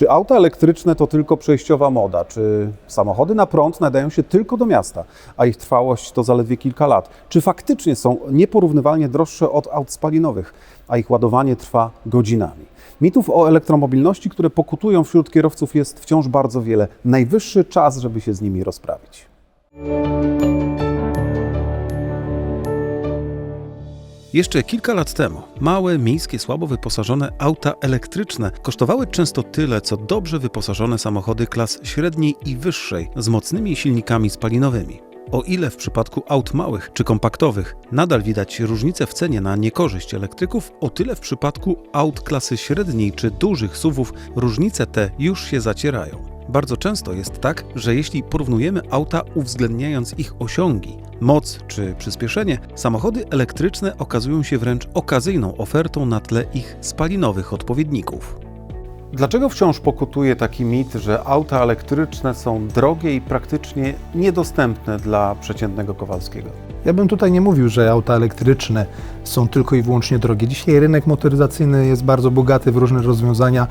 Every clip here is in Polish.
Czy auta elektryczne to tylko przejściowa moda? Czy samochody na prąd nadają się tylko do miasta, a ich trwałość to zaledwie kilka lat? Czy faktycznie są nieporównywalnie droższe od aut spalinowych, a ich ładowanie trwa godzinami? Mitów o elektromobilności, które pokutują wśród kierowców jest wciąż bardzo wiele. Najwyższy czas, żeby się z nimi rozprawić. Jeszcze kilka lat temu małe, miejskie, słabo wyposażone auta elektryczne kosztowały często tyle, co dobrze wyposażone samochody klas średniej i wyższej z mocnymi silnikami spalinowymi. O ile w przypadku aut małych czy kompaktowych nadal widać różnicę w cenie na niekorzyść elektryków, o tyle w przypadku aut klasy średniej czy dużych SUVów różnice te już się zacierają. Bardzo często jest tak, że jeśli porównujemy auta uwzględniając ich osiągi, moc czy przyspieszenie, samochody elektryczne okazują się wręcz okazyjną ofertą na tle ich spalinowych odpowiedników. Dlaczego wciąż pokutuje taki mit, że auta elektryczne są drogie i praktycznie niedostępne dla przeciętnego Kowalskiego? Ja bym tutaj nie mówił, że auta elektryczne są tylko i wyłącznie drogie. Dzisiaj rynek motoryzacyjny jest bardzo bogaty w różne rozwiązania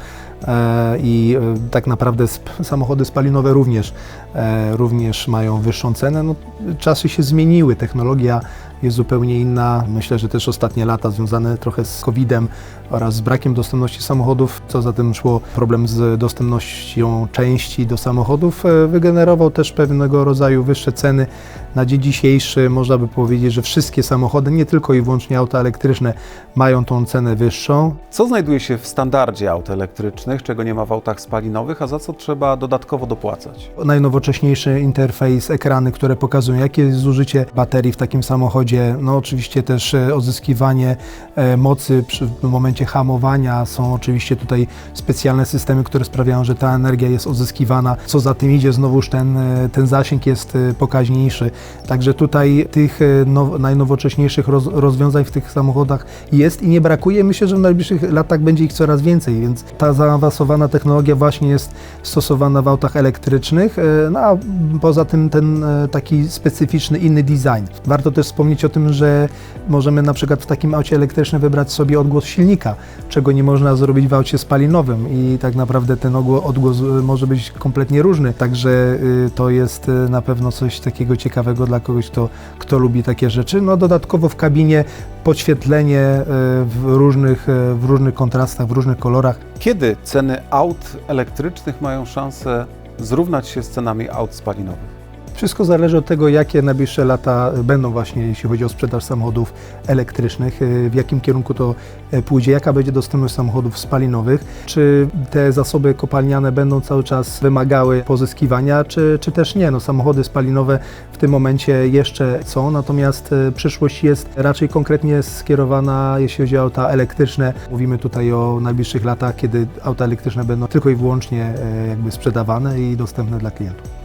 e, i e, tak naprawdę samochody spalinowe również, e, również mają wyższą cenę. No, czasy się zmieniły, technologia jest zupełnie inna. Myślę, że też ostatnie lata związane trochę z COVID-em oraz z brakiem dostępności samochodów, co za tym szło problem z dostępnością części do samochodów, e, wygenerował też pewnego rodzaju wyższe ceny. Na dzień dzisiejszy można by powiedzieć, że wszystkie samochody, nie tylko i wyłącznie auta elektryczne, mają tą cenę wyższą. Co znajduje się w standardzie aut elektrycznych, czego nie ma w autach spalinowych, a za co trzeba dodatkowo dopłacać? Najnowocześniejszy interfejs, ekrany, które pokazują, jakie jest zużycie baterii w takim samochodzie. No oczywiście też e, odzyskiwanie e, mocy w momencie hamowania. Są oczywiście tutaj specjalne systemy, które sprawiają, że ta energia jest odzyskiwana. Co za tym idzie, znowuż ten, e, ten zasięg jest pokaźniejszy. Także tutaj tych now, najnowocześniejszych roz, rozwiązań w tych samochodach jest i nie brakuje. Myślę, że w najbliższych latach będzie ich coraz więcej, więc ta zaawansowana technologia właśnie jest stosowana w autach elektrycznych, no a poza tym ten taki specyficzny, inny design. Warto też wspomnieć o tym, że możemy na przykład w takim aucie elektrycznym wybrać sobie odgłos silnika, czego nie można zrobić w aucie spalinowym i tak naprawdę ten odgłos e, może być kompletnie różny, także y, to jest y, na pewno coś takiego ciekawego dla kogoś, kto, kto lubi takie rzeczy. No dodatkowo w kabinie podświetlenie w różnych, w różnych kontrastach, w różnych kolorach. Kiedy ceny aut elektrycznych mają szansę zrównać się z cenami aut spalinowych? Wszystko zależy od tego, jakie najbliższe lata będą właśnie, jeśli chodzi o sprzedaż samochodów elektrycznych, e, w jakim kierunku to e, pójdzie, jaka będzie dostępność samochodów spalinowych, czy te zasoby kopalniane będą cały czas wymagały pozyskiwania, czy, czy też nie. No, samochody spalinowe w tym momencie jeszcze są, natomiast e, przyszłość jest raczej konkretnie skierowana, jeśli chodzi o auta elektryczne. Mówimy tutaj o najbliższych latach, kiedy auta elektryczne będą tylko i wyłącznie jakby sprzedawane i dostępne dla klientów.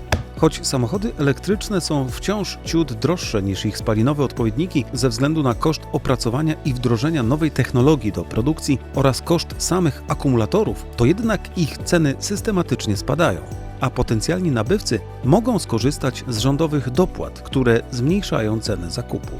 Choć samochody elektryczne są wciąż ciut droższe niż ich spalinowe odpowiedniki ze względu na koszt opracowania i wdrożenia nowej technologii do produkcji oraz koszt samych akumulatorów, to jednak ich ceny systematycznie spadają, a potencjalni nabywcy mogą skorzystać z rządowych dopłat, które zmniejszają cenę zakupu.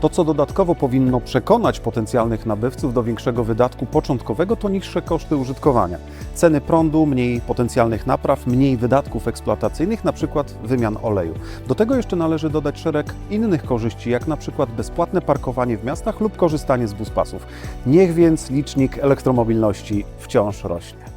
To, co dodatkowo powinno przekonać potencjalnych nabywców do większego wydatku początkowego, to niższe koszty użytkowania. Ceny prądu, mniej potencjalnych napraw, mniej wydatków eksploatacyjnych, przykład wymian oleju. Do tego jeszcze należy dodać szereg innych korzyści, jak przykład bezpłatne parkowanie w miastach lub korzystanie z buspasów. Niech więc licznik elektromobilności wciąż rośnie.